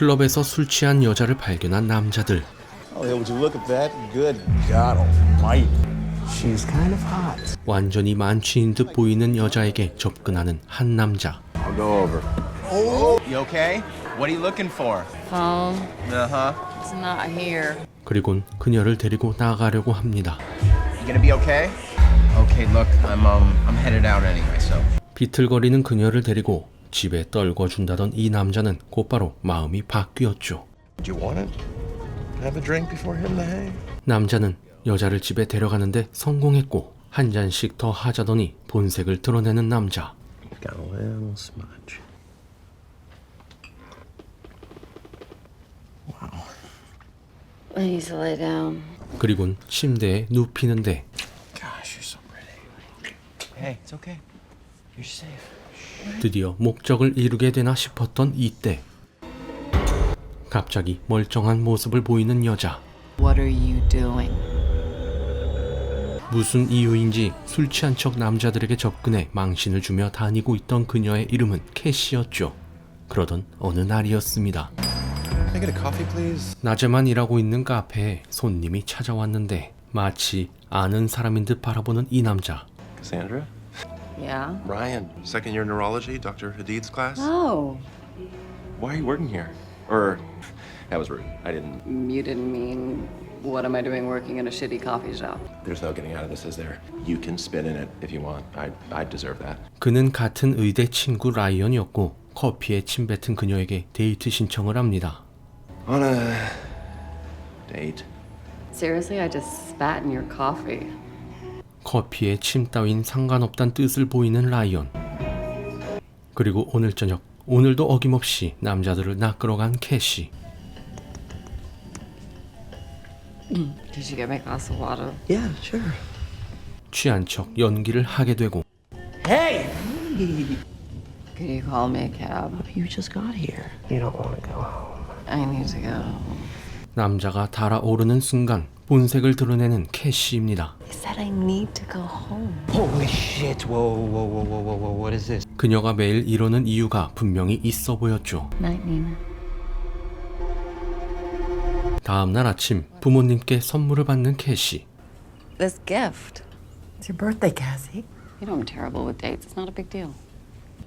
클럽에서 술 취한 여자를 발견한 남자들. Oh, yeah, would you look at that? Good God Almighty. She's kind of hot. 완전히 만취인 듯 보이는 여자에게 접근하는 한 남자. I'll go over. You okay? What are you looking for? Phone. Uh huh. It's not here. 그리곤 그녀를 데리고 나가려고 합니다. You gonna be okay? Okay, look, I'm um I'm headed out anyway, so. 비틀거리는 그녀를 데리고 집에 떨궈 준다던 이 남자는 곧바로 마음이 바뀌었죠. Do you want it? Have a drink before hitting the hay? 남자는 여자를 집에 데려가는데 성공했고 한 잔씩 더 하자더니 본색을 드러내는 남자. Got a little smudge. I need to lay down. 그리곤 침대에 눕히는데 Gosh, 드디어 목적을 이루게 되나 싶었던 이때 갑자기 멀쩡한 모습을 보이는 여자 What are you doing? 무슨 이유인지 술 취한 척 남자들에게 접근해 망신을 주며 다니고 있던 그녀의 이름은 캐시였죠. 그러던 어느 날이었습니다. Can I get a coffee, please? 낮에만 일하고 있는 카페에 손님이 찾아왔는데 마치 아는 사람인 듯 바라보는 이 남자. Cassandra? Yeah. Ryan, second year neurology, Dr. Hadid's class. Oh, Why are you working here? Or, that was rude. I didn't. you didn't mean what am I doing working in a shitty coffee shop? There's no getting out of this, is there? You can spit in it if you want. I, I deserve that. 그는 같은 의대 친구 라이언이었고 커피에 침 뱉은 그녀에게 데이트 신청을 합니다. On a date. Seriously, I just spat in your coffee. 커피에 침 따윈 상관없단 뜻을 보이는 라이언. 그리고 오늘 저녁 오늘도 어김없이 남자들을 낚으러 간 캐시. Did you get me a glass of water? Yeah, sure. 취한 척 연기를 하게 되고 Could you call me a cab? You just got here. You don't want to go home. I need to go. 남자가 달아오르는 순간 본색을 드러내는 캐시입니다. I said I need to go home. Holy shit! Whoa, whoa, whoa, whoa, whoa, whoa! What is this? 그녀가 매일 이러는 이유가 분명히 있어 보였죠. Night, Nina. 다음 날 아침 부모님께 선물을 받는 캐시. This gift. It's your birthday, Cassie. You know I'm terrible with dates. It's not a big deal.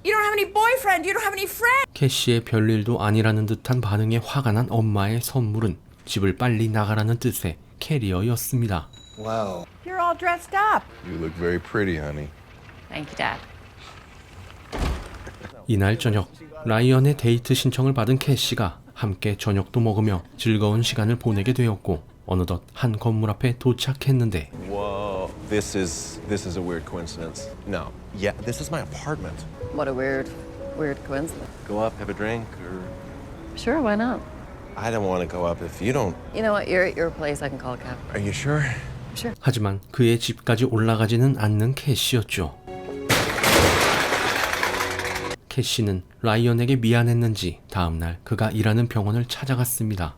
You don't have any boyfriend. You don't have any friend. 캐시의 별일도 아니라는 듯한 반응에 화가 난 엄마의 선물은 집을 빨리 나가라는 뜻의 캐리어였습니다. Wow. You're all dressed up. You look very pretty, honey. Thank you, Dad. 이날 저녁 라이언의 데이트 신청을 받은 캐시가 함께 저녁도 먹으며 즐거운 시간을 보내게 되었고 어느덧 한 건물 앞에 도착했는데 Whoa. This is this is a weird coincidence. No. Yeah, this is my apartment. What a weird, weird coincidence. Go up, have a drink, or Sure, why not? I don't want to go up if you don't. You know what? You're at your place. I can call a cab. Are you sure? 하지만 그의 집까지 올라가지는 않는 캐시였죠. 캐시는 라이언에게 미안했는지 다음 날 그가 일하는 병원을 찾아갔습니다.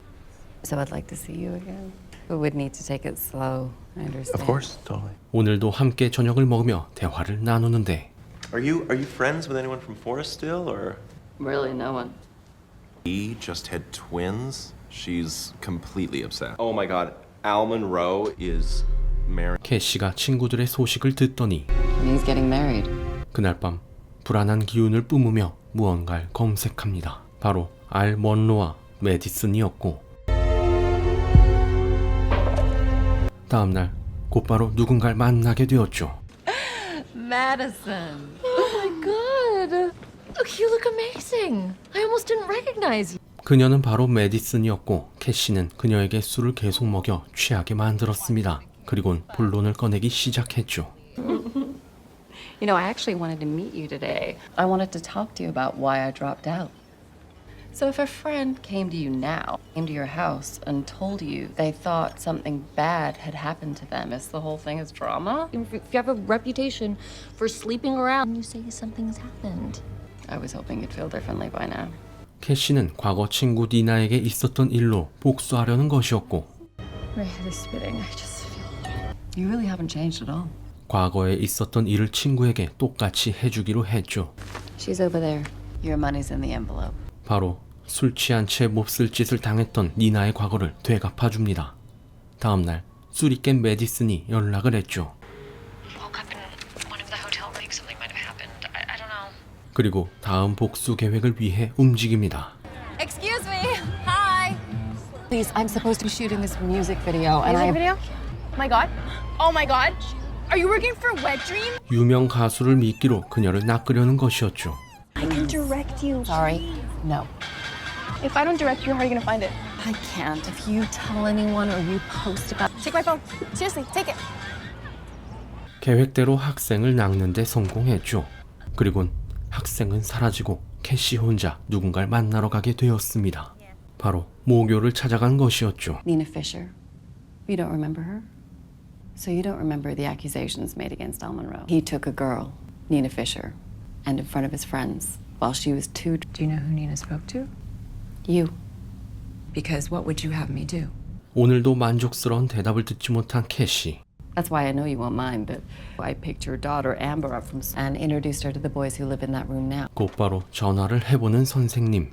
So I'd like to see you again. We would need to take it slow. I understand. Of course, totally. 오늘도 함께 저녁을 먹으며 대화를 나누는데 Are you are you friends with anyone from Forest still, or? Really, no one. He just had twins. She's completely upset. Oh my God, Al Monroe is married. 캐시가 친구들의 소식을 듣더니 he's getting married. 그날 밤 불안한 기운을 뿜으며 무언가를 검색합니다. 바로 알 먼로와 메디슨이었고 다음날 곧바로 누군가를 만나게 되었죠. Madison. Oh my god! Look, you look amazing. I almost didn't recognize you. 그녀는 바로 메디슨이었고 캐시는 그녀에게 술을 계속 먹여 취하게 만들었습니다. 그리곤 본론을 꺼내기 시작했죠. You know, I actually wanted to meet you today. I wanted to talk to you about why I dropped out. So, if a friend came to you now, came to your house, and told you they thought something bad had happened to them, is the whole thing is drama? If if you have a reputation for sleeping around, you say something's happened. I was hoping you'd feel differently by now. 캐시는 과거 친구 니나에게 있었던 일로 복수하려는 것이었고 My head is spinning. I just feel. You really haven't changed at all. 과거에 있었던 일을 친구에게 똑같이 해주기로 했죠. She's over there. Your money's in the envelope. 바로 술 취한 채 몹쓸 짓을 당했던 니나의 과거를 되갚아줍니다. 다음날 술이 깬 메디슨이 연락을 했죠. Woke up in one of the hotel rooms. Something might have happened. I, I don't know. 그리고 다음 복수 계획을 위해 움직입니다. Excuse me. Hi. Please, I'm supposed to be shooting this music video, and I. video? Oh my god. Oh my god. Are you working for Wet Dream? 유명 가수를 미끼로 그녀를 낚으려는 것이었죠. I can direct you. Sorry. No. If I don't direct you, how are you gonna find it? I can't. If you tell anyone or you post about. Take my phone. Seriously, take it. 계획대로 학생을 낚는 데 성공했죠. 그리곤 학생은 사라지고 캐시 혼자 누군가를 만나러 가게 되었습니다. 바로 모교를 찾아간 것이었죠. Nina Fisher. You don't remember her? So you don't remember the accusations made against Al Monroe? He took a girl, Nina Fisher, and in front of his friends, while she was too. Do you know who Nina spoke to? You. Because what would you have me do? 오늘도 만족스러운 대답을 듣지 못한 캐시. That's why I know you won't mind, but I picked your daughter Amber up from s- and introduced her to the boys who live in that room now. 곧바로 전화를 해보는 선생님.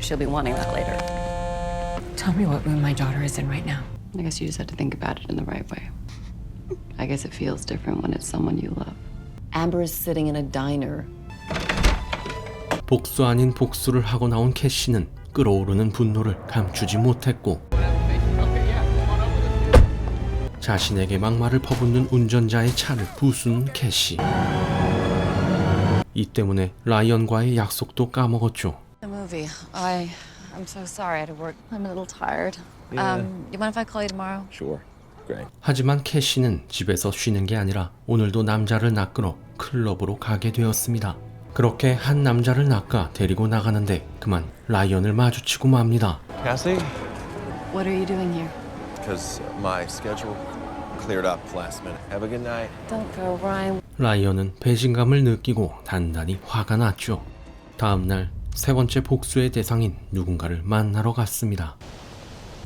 She'll be wanting that later. Tell me what room my daughter is in right now. I guess you just have to think about it in the right way. I guess it feels different when it's someone you love. Amber is sitting in a diner. 복수 아닌 복수를 하고 나온 캐시는 끓어오르는 분노를 감추지 못했고 자신에게 막말을 퍼붓는 운전자의 차를 부수는 캐시. 이 때문에 라이언과의 약속도 까먹었죠. The movie. I. I'm so sorry I had to work. I'm a little tired. Um, you mind if I call you tomorrow? Sure. Great. 하지만 캐시는 집에서 쉬는 게 아니라 오늘도 남자를 낚으러 클럽으로 가게 되었습니다. 그렇게 한 남자를 낚아 데리고 나가는데 그만 라이언을 마주치고 맙니다. Cassie? What are you doing here? Because my schedule cleared up last minute. Have a good night. Don't go, Ryan. 라이언은 배신감을 느끼고 단단히 화가 났죠. 다음 날 세 번째 복수의 대상인 누군가를 만나러 갔습니다.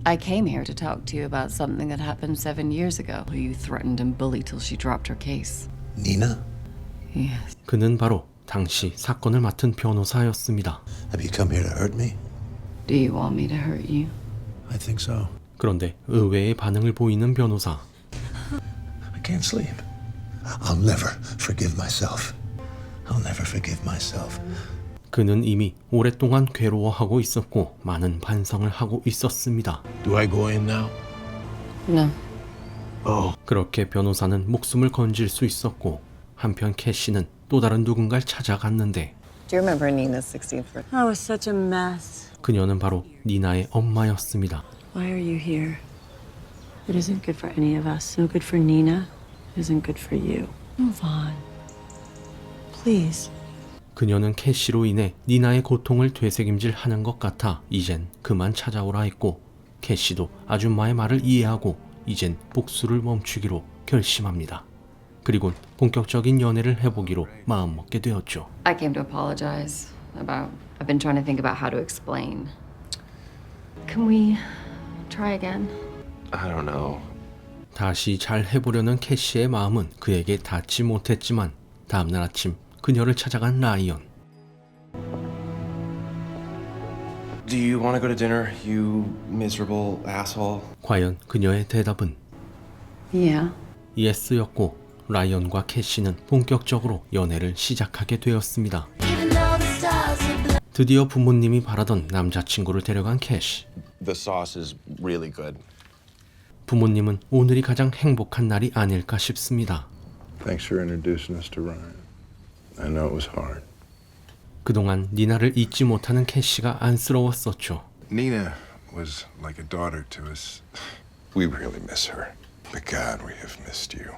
I came here to talk to you about something that happened seven years ago. Who you threatened and bullied till she dropped her case. Nina? Yes. 그는 바로 당시 사건을 맡은 변호사였습니다. Have you come here to hurt me? Do you want me to hurt you? I think so. 그런데 의외의 반응을 보이는 변호사. I can't sleep. I'll never forgive myself. I'll never forgive myself. 그는 이미 오랫동안 괴로워하고 있었고 많은 반성을 하고 있었습니다. Do I go in now? No. Oh. 그렇게 변호사는 목숨을 건질 수 있었고 한편 캐시는 또 다른 누군가를 찾아갔는데 Do you remember Nina's 16th birthday? I was such a mess. 그녀는 바로 니나의 엄마였습니다. Why are you here? It isn't good for any of us. No good for Nina. It isn't good for you. Move on. Please. 그녀는 캐시로 인해 니나의 고통을 되새김질 하는 것 같아 이젠 그만 찾아오라 했고 캐시도 아줌마의 말을 이해하고 이젠 복수를 멈추기로 결심합니다. 그리고 본격적인 연애를 해보기로 마음먹게 되었죠. I came to apologize about. I've been trying to think about how to explain. Can we try again? I don't know. 다시 잘 해보려는 캐시의 마음은 그에게 닿지 못했지만 다음날 아침 그녀를 찾아간 라이언. Do you want to go to dinner, you miserable asshole? 과연 그녀의 대답은 Yeah. 예스였고 라이언과 캐시는 본격적으로 연애를 시작하게 되었습니다. 드디어 부모님이 바라던 남자친구를 데려간 캐시. The sauce is really good. 부모님은 오늘이 가장 행복한 날이 아닐까 싶습니다. Thanks for introducing us to Ryan. I know it was hard. 그동안 니나를 잊지 못하는 캐시가 안쓰러웠었죠. Nina was like a daughter to us. We really miss her. But God, we have missed you.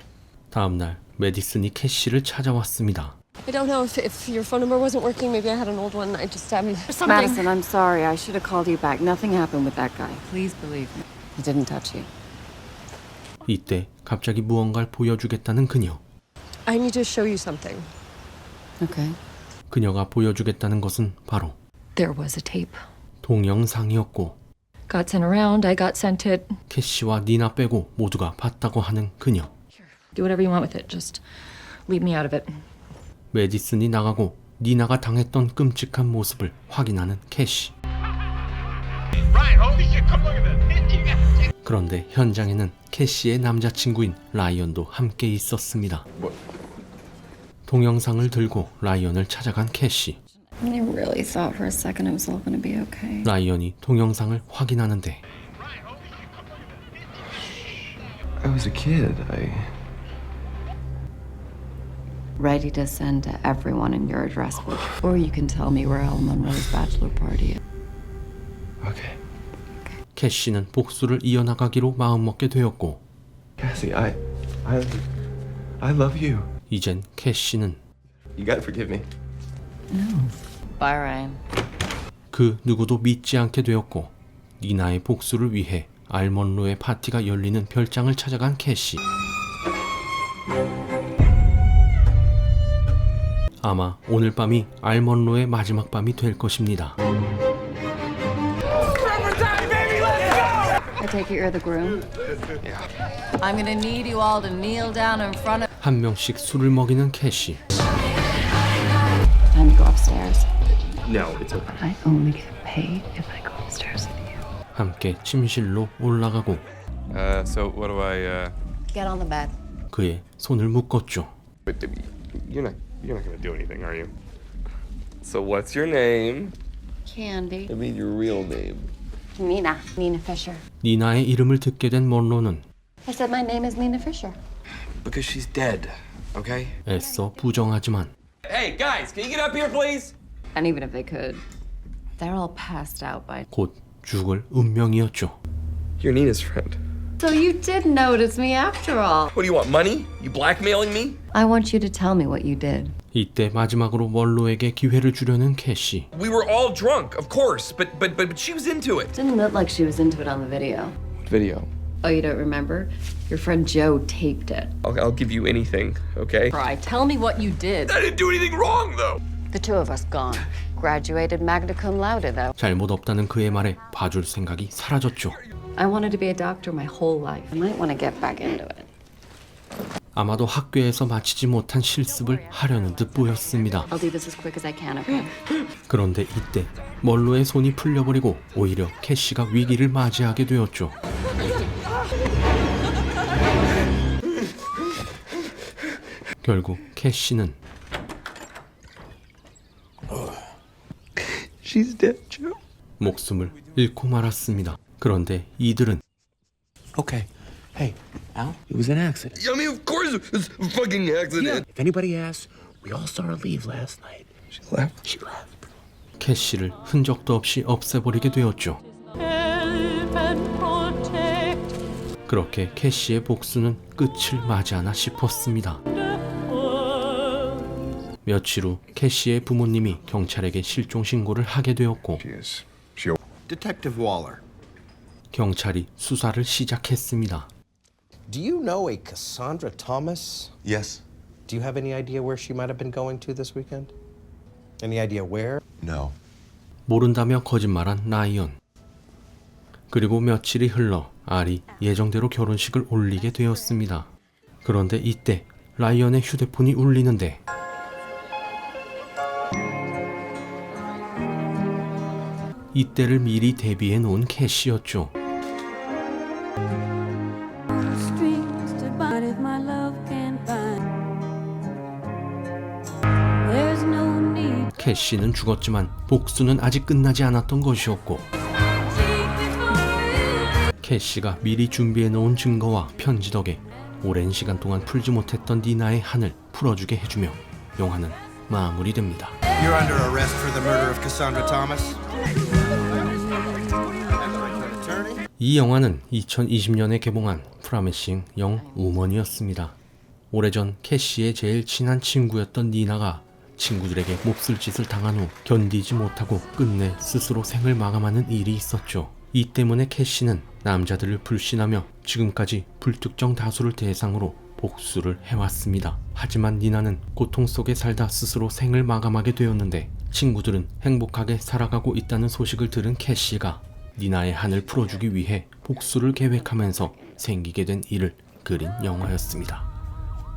다음 날 메디슨이 캐시를 찾아왔습니다. I don't know if, if your phone number wasn't working. Maybe I had an old one. I just um something. Madison, I'm sorry. I should have called you back. Nothing happened with that guy. Please believe me. He didn't touch you. 이때 갑자기 무언가를 보여주겠다는 그녀. I need to show you something. Okay. 그녀가 보여주겠다는 것은 바로 There was a tape. 동영상이었고 Got sent around. I got sent it. 캐시와 니나 빼고 모두가 봤다고 하는 그녀. Do whatever you want with it. Just leave me out of it. 메디슨이 나가고 니나가 당했던 끔찍한 모습을 확인하는 캐시. 그런데 현장에는 캐시의 남자친구인 라이언도 함께 있었습니다. 동영상을 들고 라이언을 찾아간 캐시. I really thought for a second it was all gonna be okay. 라이언이 동영상을 확인하는데 I was a kid. I. Ready to send to everyone in your address book. Or you can tell me where Al Monroe's bachelor party is. Okay. 캐시는 복수를 이어나가기로 마음먹게 되었고 Cassie, I. I. I love you. 이젠 캐시는 You gotta forgive me. Bye, Ryan. 그 누구도 믿지 않게 되었고 니나의 복수를 위해 알먼로의 파티가 열리는 별장을 찾아간 캐시. 아마 오늘 밤이 알먼로의 마지막 밤이 될 것입니다. I take it you're the groom? Yeah. I'm gonna need you all to kneel down in front of. 한 명씩 술을 먹이는 캐시. Time to go upstairs. No, it's okay. I only get paid if I go upstairs with you. 함께 침실로 올라가고 Uh, so what do I, uh... Get on the bed. 그의 손을 묶었죠. But you're not, you're not gonna do anything, are you? So what's your name? Candy. I mean your real name. Nina. Nina Fisher. 니나의 이름을 듣게 된 먼로는 I said my name is Nina Fisher. Because she's dead. Okay. 애써 부정하지만 Hey guys, can you get up here, please? And even if they could, they're all passed out by. 곧 죽을 운명이었죠. You're Nina's friend. So you did notice me after all. What do you want? Money? You blackmailing me? I want you to tell me what you did. 이때 마지막으로 멀로에게 기회를 주려는 캐시. We were all drunk, of course, but but but, but she was into it. Didn't look like she was into it on the video. Video. Oh, you don't remember? Your friend Joe taped it. I'll, I'll give you anything, okay? Fry, tell me what you did. I didn't do anything wrong, though. The two of us gone. Graduated magna cum laude, though. 잘못 없다는 그의 말에 봐줄 생각이 사라졌죠. I wanted to be a doctor my whole life. I might want to get back into it. 아마도 학교에서 마치지 못한 실습을 하려는 듯 보였습니다. I'll do this as quick as I can, okay? 그런데 이때 멀로의 손이 풀려버리고 오히려 캐시가 위기를 맞이하게 되었죠. 결국 캐시는 She's dead, Joe. 목숨을 잃고 말았습니다. 그런데 이들은 Okay. Hey, Al, it was an accident. I mean, of course it was a fucking accident. If anybody asks, we all saw her leave last night. She left. She left. 캐시를 흔적도 없이 없애버리게 되었죠. 그렇게 캐시의 복수는 끝을 맞이하나 싶었습니다. 며칠 후 캐시의 부모님이 경찰에게 실종 신고를 하게 되었고 She is. She Detective Waller, 경찰이 수사를 시작했습니다. Do you know a Cassandra Thomas? Yes. Do you have any idea where she might have been going to this weekend? Any idea where? No. 모른다며 거짓말한 라이언. 그리고 며칠이 흘러 알이 예정대로 결혼식을 올리게 되었습니다. 그런데 이때 라이언의 휴대폰이 울리는데 이때를 미리 대비해 놓은 캐시였죠. 캐시는 죽었지만 복수는 아직 끝나지 않았던 것이었고 캐시가 미리 준비해 놓은 증거와 편지 덕에 오랜 시간 동안 풀지 못했던 니나의 한을 풀어주게 해주며 영화는 마무리됩니다. you're under arrest for the murder of Cassandra Thomas. 이 영화는 2020년에 개봉한 프라미싱 영 우먼이었습니다. 오래전 캐시의 제일 친한 친구였던 니나가 친구들에게 몹쓸 짓을 당한 후 견디지 못하고 끝내 스스로 생을 마감하는 일이 있었죠. 이 때문에 캐시는 남자들을 불신하며 지금까지 불특정 다수를 대상으로 복수를 해왔습니다. 하지만 니나는 고통 속에 살다 스스로 생을 마감하게 되었는데 친구들은 행복하게 살아가고 있다는 소식을 들은 캐시가 니나의 한을 풀어주기 위해 복수를 계획하면서 생기게 된 일을 그린 영화였습니다.